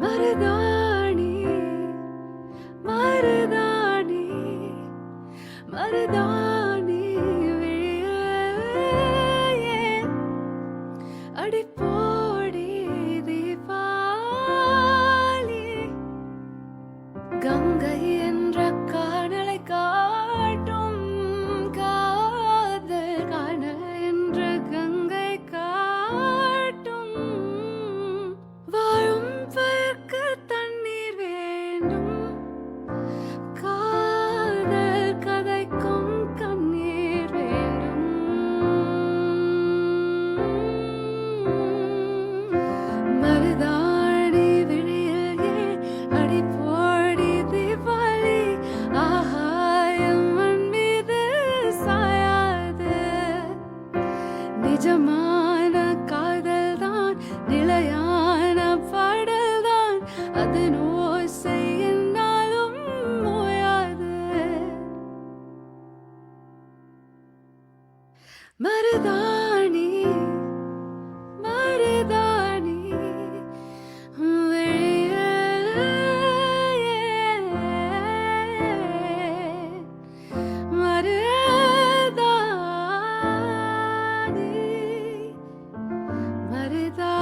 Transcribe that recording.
மருதாணி மருதாணி மருதாணி அடிப்போடி தீபாவளி கங்கை நிஜமான காதல் தான் நிலையான பாடல் தான் அதன் ஓசை என்னாலும் ஓயாது மருதான் Guarda